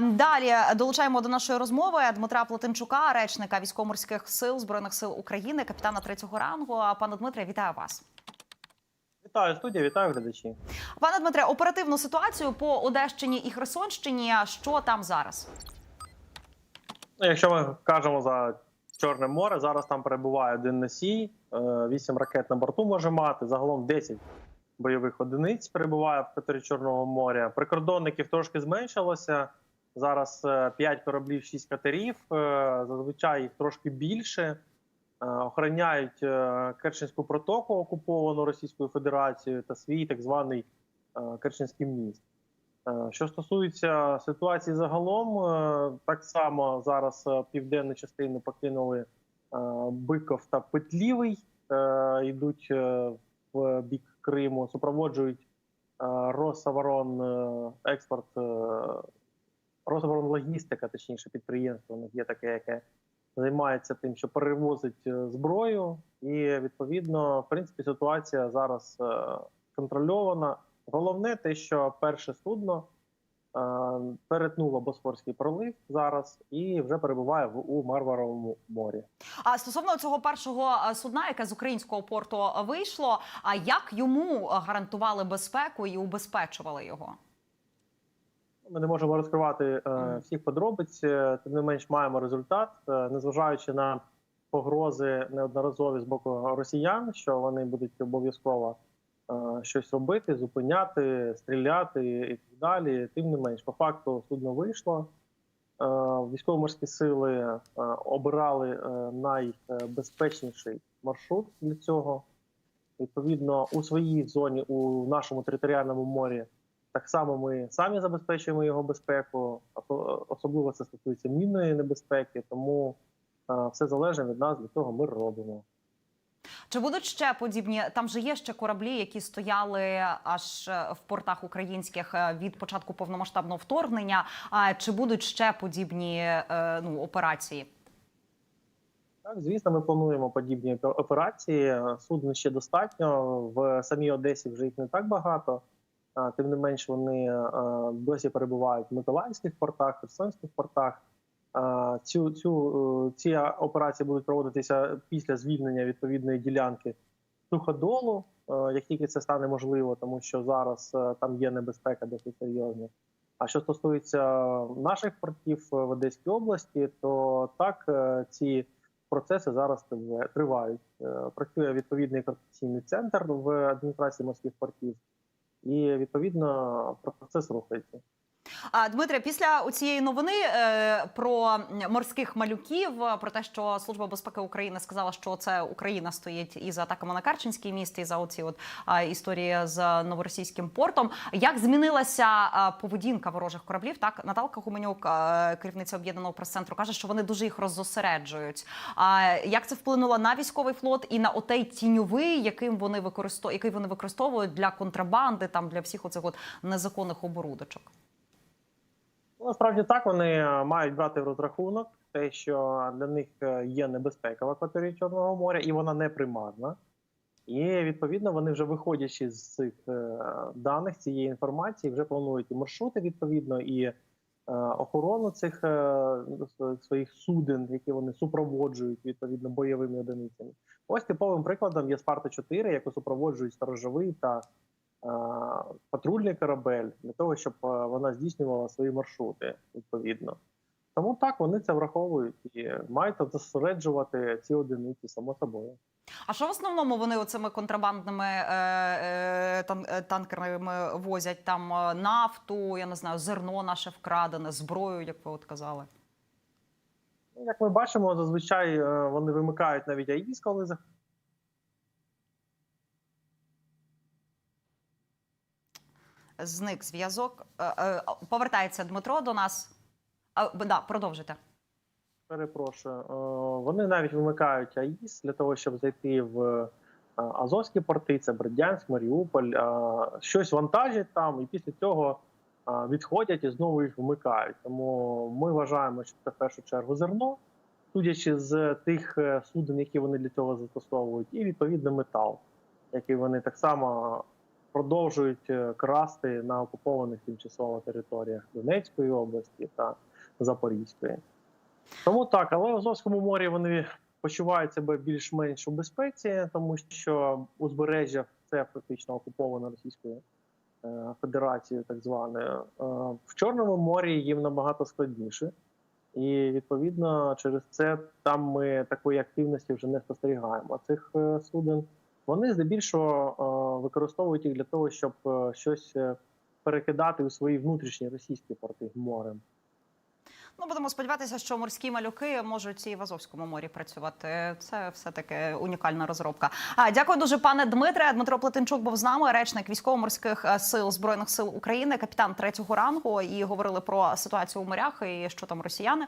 Далі долучаємо до нашої розмови Дмитра Плотинчука, речника військово-морських сил збройних сил України, капітана третього рангу. Пане Дмитре, вітаю вас. Вітаю студія, вітаю глядачі. Пане Дмитре, оперативну ситуацію по Одещині і Херсонщині. Що там зараз? Ну, якщо ми кажемо за Чорне море, зараз там перебуває один носій, е, вісім ракет на борту може мати. Загалом 10 бойових одиниць перебуває в катері Чорного моря. Прикордонників трошки зменшилося. Зараз 5 кораблів, 6 катерів. Е, Зазвичай їх трошки більше. Е, Охороняють е, Керченську протоку, окуповану Російською Федерацією, та свій так званий е, Керченський міст. Е, Що стосується ситуації загалом, е, так само зараз е, південну частину покинули е, Биков та Петлівий, е, йдуть е, в бік Криму, супроводжують е, Росаварон е, експорт, е, логістика, точніше, підприємство у них є таке, яке займається тим, що перевозить е, зброю, і відповідно, в принципі, ситуація зараз е, контрольована. Головне те, що перше судно е, перетнуло Босфорський пролив зараз і вже перебуває в у Мармаровому морі. А стосовно цього першого судна, яке з українського порту вийшло, а як йому гарантували безпеку і убезпечували його? Ми не можемо розкривати е, всіх подробиць, е, тим не менш маємо результат, е, незважаючи на погрози неодноразові з боку росіян, що вони будуть обов'язково щось робити, зупиняти, стріляти і так далі. Тим не менш, по факту судно вийшло. Військово-морські сили обирали найбезпечніший маршрут для цього. Відповідно, у своїй зоні, у нашому територіальному морі, так само ми самі забезпечуємо його безпеку, особливо це стосується мінної небезпеки, тому е, все залежить від нас, для того ми робимо. Чи будуть ще подібні? Там же є ще кораблі, які стояли аж е, в портах українських е, від початку повномасштабного вторгнення. А чи будуть ще подібні ну, операції? Так, звісно, ми плануємо подібні операції. Суден ще достатньо. В самій Одесі вже їх не так багато. Тим не менш, вони досі перебувають в Миколаївських портах, Херсонських портах. Цю, цю, е, ці операції будуть проводитися після звільнення відповідної ділянки суходолу, е, як тільки це стане можливо, тому що зараз е, там є небезпека досить серйозна. А що стосується наших портів в Одеській області, то так ці процеси зараз тривають. Працює відповідний координаційний центр в адміністрації морських портів, і відповідно процес рухається. А Дмитре, після цієї новини е, про морських малюків, е, про те, що служба безпеки України сказала, що це Україна стоїть і за атаками на Карченський міст, і за оці от історії з новоросійським портом. Як змінилася поведінка ворожих кораблів? Так, Наталка Гуменюк, е, керівниця об'єднаного прес-центру, каже, що вони дуже їх роззосереджують. А як це вплинуло на військовий флот і на отей тіньовий, яким вони використов... який вони використовують для контрабанди, там для всіх оцих от незаконних оборудочок? Ну, Насправді так вони е, мають брати в розрахунок те, що для них е, є небезпека в акваторії Чорного моря, і вона не примарна. І відповідно вони вже виходячи з цих е, даних, цієї інформації, вже планують і маршрути відповідно, і охорону цих своїх суден, які вони супроводжують відповідно бойовими одиницями. Ось типовим прикладом є Спарта 4 яку супроводжують сторожовий та патрульний корабель для того, щоб е, вона здійснювала свої маршрути відповідно. Тому так вони це враховують і мають зосереджувати ці одиниці само собою. А що в основному вони оцими контрабандними е, е, тан, е, танкерами возять? Там е, нафту, я не знаю, зерно наше вкрадене, зброю, як ви от казали. Ну, Як ми бачимо, зазвичай е, вони вимикають навіть АІС, коли Зник зв'язок. Е, е, повертається Дмитро до нас. А, да, продовжуйте. перепрошую. е, Вони навіть вимикають АІС для того, щоб зайти в Азовські порти, це Бердянськ, Маріуполь, щось вантажать там, і після цього відходять і знову їх вмикають. Тому ми вважаємо, що це в першу чергу зерно, судячи з тих суден, які вони для цього застосовують, і відповідно метал, який вони так само продовжують е, красти на окупованих тимчасово територіях Донецької області та Запорізької. Тому так, але в Азовському морі вони почувають себе більш-менш у безпеці, тому що узбережжя це фактично окуповане Російською е, Федерацією, так званою. Е, В Чорному морі їм набагато складніше. І відповідно через це там ми такої активності вже не спостерігаємо. Цих суден вони здебільшого е, використовують їх для того, щоб е, щось е, перекидати у свої внутрішні російські порти морем. Ну, будемо сподіватися, що морські малюки можуть і в Азовському морі працювати. Це все таки унікальна розробка. А дякую дуже, пане Дмитре. Дмитро Плетенчук був з нами, речник військово-морських сил збройних сил України, капітан третього рангу. І говорили про ситуацію у морях і що там росіяни